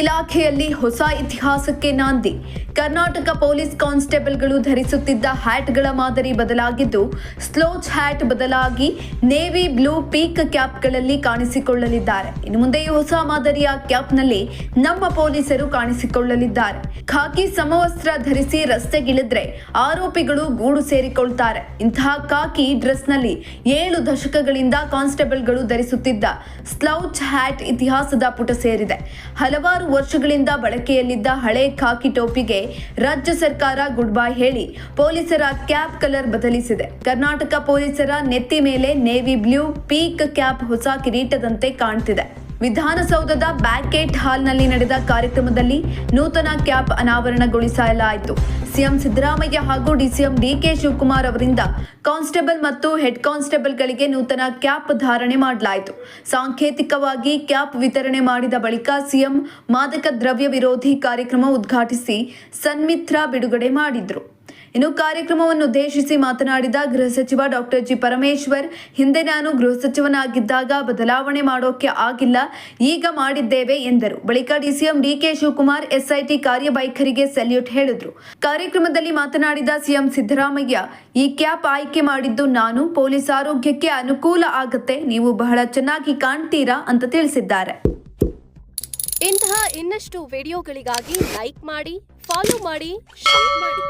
ಇಲಾಖೆಯಲ್ಲಿ ಹೊಸ ಇತಿಹಾಸಕ್ಕೆ ನಾಂದಿ. ಕರ್ನಾಟಕ ಪೊಲೀಸ್ ಕಾನ್ಸ್ಟೇಬಲ್ಗಳು ಧರಿಸುತ್ತಿದ್ದ ಹ್ಯಾಟ್ಗಳ ಮಾದರಿ ಬದಲಾಗಿದ್ದು ಸ್ಲೋಚ್ ಹ್ಯಾಟ್ ಬದಲಾಗಿ ನೇವಿ ಬ್ಲೂ ಪೀಕ್ ಕ್ಯಾಪ್ಗಳಲ್ಲಿ ಕಾಣಿಸಿಕೊಳ್ಳಲಿದ್ದಾರೆ. ಇನ್ನು ಮುಂದೆ ಈ ಹೊಸ ಮಾದರಿಯ ಕ್ಯಾಪ್ನಲ್ಲಿ ನಮ್ಮ ಪೊಲೀಸರು ಕಾಣಿಸಿಕೊಳ್ಳಲಿದ್ದಾರೆ. ಖಾಕಿ ಸಮವಸ್ತ್ರ ಧರಿಸಿ ರಸ್ತೆಗಿಳಿದ್ರೆ ಆರೋಪಿಗಳು ಗೂಡು ಸೇರಿಕೊಳ್ತಾರೆ. ಇಂತಹ ಖಾಕಿ ಡ್ರೆಸ್ನಲ್ಲಿ ಏಳು ದಶಕಗಳಿಂದ ಕಾನ್ಸ್ಟೇಬಲ್ಗಳು ಧರಿಸುತ್ತಿದ್ದ ಸ್ಲೌಚ್ ಹ್ಯಾಟ್ ಇತಿಹಾಸದ ಪುಟ ಸೇರಿದೆ. ಹಲವಾರು ವರ್ಷಗಳಿಂದ ಬಳಕೆಯಲ್ಲಿದ್ದ ಹಳೆ ಖಾಕಿ ಟೋಪಿಗೆ ರಾಜ್ಯ ಸರ್ಕಾರ ಗುಡ್ ಬೈ ಹೇಳಿ ಪೊಲೀಸರ ಕ್ಯಾಪ್ ಕಲರ್ ಬದಲಿಸಿದೆ. ಕರ್ನಾಟಕ ಪೊಲೀಸರ ನೆತ್ತಿ ಮೇಲೆ ನೇವಿ ಬ್ಲೂ, ಪೀಕ್ ಕ್ಯಾಪ್ ಹೊಸ ಕಿರೀಟದಂತೆ ಕಾಣ್ತಿದೆ. ವಿಧಾನಸೌಧದ ಬ್ಯಾಕೆಟ್ ಹಾಲ್ನಲ್ಲಿ ನಡೆದ ಕಾರ್ಯಕ್ರಮದಲ್ಲಿ ನೂತನ ಕ್ಯಾಪ್ ಅನಾವರಣಗೊಳಿಸಲಾಯಿತು. ಸಿಎಂ ಸಿದ್ದರಾಮಯ್ಯ ಹಾಗೂ ಡಿಸಿಎಂ ಡಿಕೆ ಶಿವಕುಮಾರ್ ಅವರಿಂದ ಕಾನ್ಸ್ಟೇಬಲ್ ಮತ್ತು ಹೆಡ್ ಕಾನ್ಸ್ಟೇಬಲ್ಗಳಿಗೆ ನೂತನ ಕ್ಯಾಪ್ ಧಾರಣೆ ಮಾಡಲಾಯಿತು. ಸಾಂಕೇತಿಕವಾಗಿ ಕ್ಯಾಪ್ ವಿತರಣೆ ಮಾಡಿದ ಬಳಿಕ ಸಿಎಂ ಮಾದಕ ದ್ರವ್ಯ ವಿರೋಧಿ ಕಾರ್ಯಕ್ರಮ ಉದ್ಘಾಟಿಸಿ ಸನ್ಮಿತ್ರ ಬಿಡುಗಡೆ ಮಾಡಿದ್ರು. ಇನ್ನು ಕಾರ್ಯಕ್ರಮವನ್ನು ಉದ್ದೇಶಿಸಿ ಮಾತನಾಡಿದ ಗೃಹ ಸಚಿವ ಡಾಕ್ಟರ್ ಜಿ ಪರಮೇಶ್ವರ್, ಹಿಂದೆ ನಾನು ಗೃಹ ಸಚಿವನಾಗಿದ್ದಾಗ ಬದಲಾವಣೆ ಮಾಡೋಕೆ ಆಗಿಲ್ಲ, ಈಗ ಮಾಡಿದ್ದೇವೆ ಎಂದರು. ಬಳಿಕ ಡಿಸಿಎಂ ಡಿಕೆ ಶಿವಕುಮಾರ್, ಎಸ್ಐಟಿ ಕಾರ್ಯವೈಖರಿಗೆ ಸೆಲ್ಯೂಟ್ ಹೇಳಿದ್ರು. ಕಾರ್ಯಕ್ರಮದಲ್ಲಿ ಮಾತನಾಡಿದ ಸಿಎಂ ಸಿದ್ದರಾಮಯ್ಯ, ಈ ಕ್ಯಾಪ್ ಆಯ್ಕೆ ಮಾಡಿದ್ದು ನಾನು, ಪೊಲೀಸ್ ಆರೋಗ್ಯಕ್ಕೆ ಅನುಕೂಲ ಆಗತ್ತೆ, ನೀವು ಬಹಳ ಚೆನ್ನಾಗಿ ಕಾಣ್ತೀರಾ ಅಂತ ತಿಳಿಸಿದ್ದಾರೆ. ಇಂತಹ ಇನ್ನಷ್ಟು ವಿಡಿಯೋಗಳಿಗಾಗಿ ಲೈಕ್ ಮಾಡಿ, ಫಾಲೋ ಮಾಡಿ, ಶೇರ್ ಮಾಡಿ.